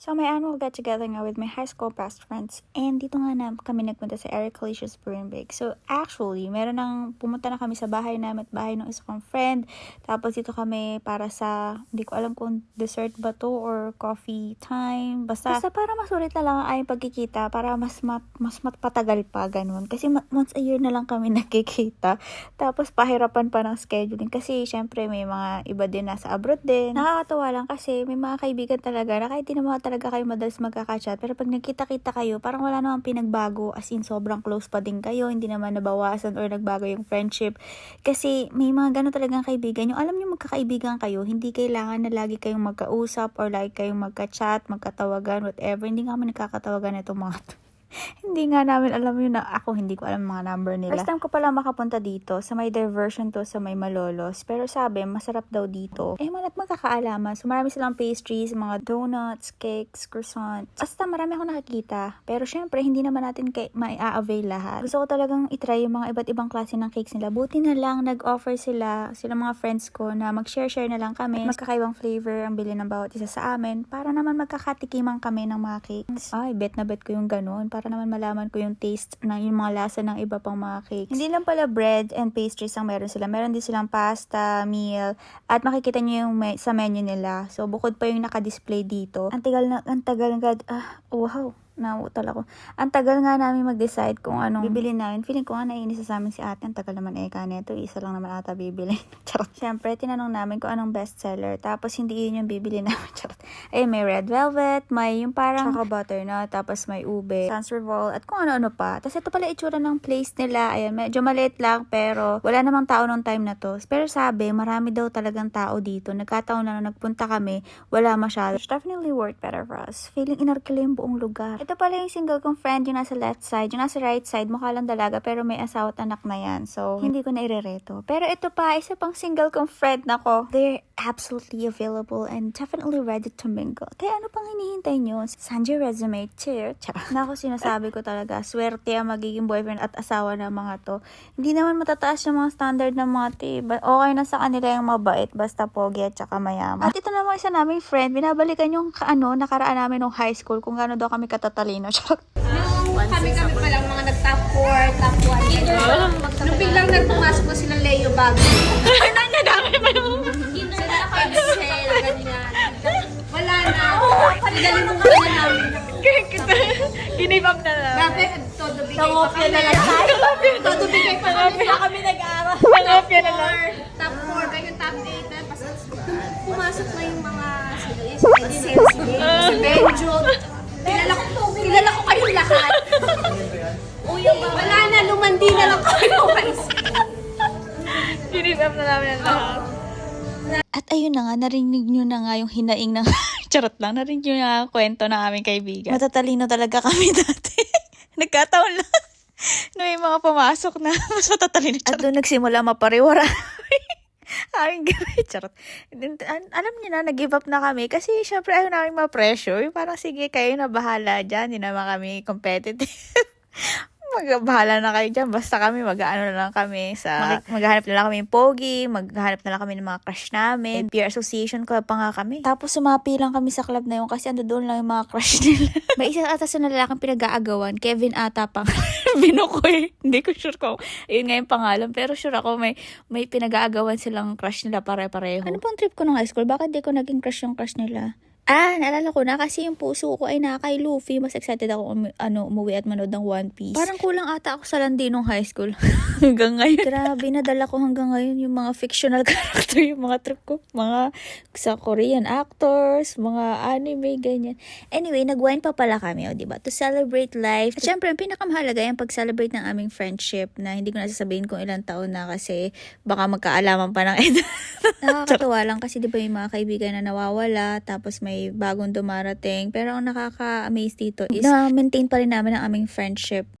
So, my annual get-together nga with my high school best friends. And dito nga na kami nagpunta sa Eric Calicious Bake. So, actually, meron nang pumunta na kami sa bahay namin at bahay ng isa kong friend. Tapos dito kami para sa, hindi ko alam kung dessert ba to or coffee time. Basta, basta para masulit na lang ang aming pagkikita. Para mas mat, mas matpatagal pa, ganun. Kasi once a year na lang kami nagkikita. Tapos pahirapan pa ng scheduling. Kasi syempre may mga iba din nasa abroad din. Nakakatawa lang kasi may mga kaibigan talaga na kahit di naman talaga kayo madalas magkakachat. Pero pag nagkita-kita kayo, parang wala namang pinagbago. As in, sobrang close pa din kayo. Hindi naman nabawasan or nagbago yung friendship. Kasi may mga gano'n talagang kaibigan. Yung alam niyo magkakaibigan kayo, hindi kailangan na lagi kayong magkausap or lagi kayong magka-chat, magkatawagan, whatever. Hindi nga kami nagkakatawagan itong mga. hindi nga namin alam yun na ako hindi ko alam mga number nila. First time ko pala makapunta dito sa may diversion to sa may Malolos. Pero sabi, masarap daw dito. Eh, manat magkakaalaman. So, marami silang pastries, mga donuts, cakes, croissants. Basta marami ako nakikita. Pero syempre, hindi naman natin kay mai-avail lahat. Gusto ko talagang itry yung mga iba't ibang klase ng cakes nila. Buti na lang, nag-offer sila, sila mga friends ko na mag-share-share na lang kami. At magkakaibang flavor ang bili ng bawat isa sa amin para naman magkakatikiman kami ng mga cakes. Ay, bet na bet ko yung ganun para naman malaman ko yung taste ng yung mga lasa ng iba pang mga cakes. Hindi lang pala bread and pastries ang meron sila. Meron din silang pasta, meal, at makikita niyo yung me- sa menu nila. So, bukod pa yung naka-display dito. Ang tagal na, ang tagal agad. Ah, wow nauutal ako. Ang tagal nga namin mag-decide kung anong bibili namin. Feeling ko nga naiinis sa amin si ate. Ang tagal naman eka neto. Isa lang naman ata bibili. Charot. Siyempre, tinanong namin kung anong bestseller. Tapos, hindi yun yung bibili namin. Charot. Ay, may red velvet, may yung parang choco butternut, tapos may ube, sans revolt, at kung ano-ano pa. Tapos, ito pala itsura ng place nila. Ayan, medyo maliit lang, pero wala namang tao nung time na to. Pero sabi, marami daw talagang tao dito. Nagkataon na na nagpunta kami, wala masyado. It's definitely worth better for us. Feeling inarkila yung buong lugar. Ito pala yung single kong friend, yung nasa left side. Yung nasa right side, mukha lang dalaga, pero may asawa at anak na yan. So, hindi ko na irereto. Pero ito pa, isa pang single kong friend na ko. They're absolutely available and definitely ready to mingle. Kaya ano pang hinihintay nyo? Send your resume to... Charot. Nako, sinasabi ko talaga, swerte ang magiging boyfriend at asawa ng mga to. Hindi naman matataas yung mga standard ng mga te. Ba- Okay na sa kanila yung mabait, basta pogi at saka mayaman. At ito naman isa naming friend, binabalikan yung ano, nakaraan namin nung high school kung gaano daw kami katatalino. Charot. Kami-kami pa lang mga nag-top 4, top 1. Nung biglang nagpumasok na sila Leo Bago. Nadami pa yung... Sila Excel, ganyan. Wala na. Panigaling mo nga na namin. Ginave up na lang. Grabe, todo bigay pa kami. Todo bigay pa kami. kami nag-aaral. Nangopya na lang. Top 4, ganyan top 8 na. Pumasok na yung mga sila. Si Benjo. Kilala ko, kilala ko kayong lahat. Wala na, lumandi na lang kayo. Ginave up na namin ang lahat. At ayun na nga, narinig nyo na nga yung hinaing ng... Charot lang, narinig nga ang kwento ng aming kaibigan. Matatalino talaga kami dati. Nagkataon lang. na may mga pumasok na mas matatalino. At doon nagsimula mapariwara. Aming gawin, charot. Alam niyo na, nag-give up na kami kasi syempre ayaw namin ma-pressure. Parang sige, kayo na bahala dyan. Hindi naman kami competitive. Magbahala na kayo dyan. Basta kami, mag-ano na lang kami sa... Mag- maghanap na lang kami ng pogi, maghanap na lang kami ng mga crush namin. Peer association club pa nga kami. Tapos sumapi lang kami sa club na yun kasi ando doon lang yung mga crush nila. May isa ata sa nalalaking pinag-aagawan. Kevin ata pang binukoy. Hindi ko sure kung yun nga yung pangalan. Pero sure ako may, may pinag-aagawan silang crush nila pare-pareho. Ano pang trip ko nung high school? Bakit di ko naging crush yung crush nila? Ah, naalala ko na kasi yung puso ko ay naka kay Luffy. Mas excited ako umi- ano, umuwi at manood ng One Piece. Parang kulang ata ako sa landi nung high school. hanggang ngayon. Grabe, nadala ko hanggang ngayon yung mga fictional character, yung mga trip ko. Mga sa Korean actors, mga anime, ganyan. Anyway, nag-wine pa pala kami, o, diba? To celebrate life. At syempre, ang pinakamahalaga yung pag-celebrate ng aming friendship na hindi ko na sasabihin kung ilang taon na kasi baka magkaalaman pa ng edad. Nakakatuwa lang kasi di ba yung mga kaibigan na nawawala tapos may bagong dumarating. Pero ang nakaka-amaze dito is na-maintain pa rin namin ang aming friendship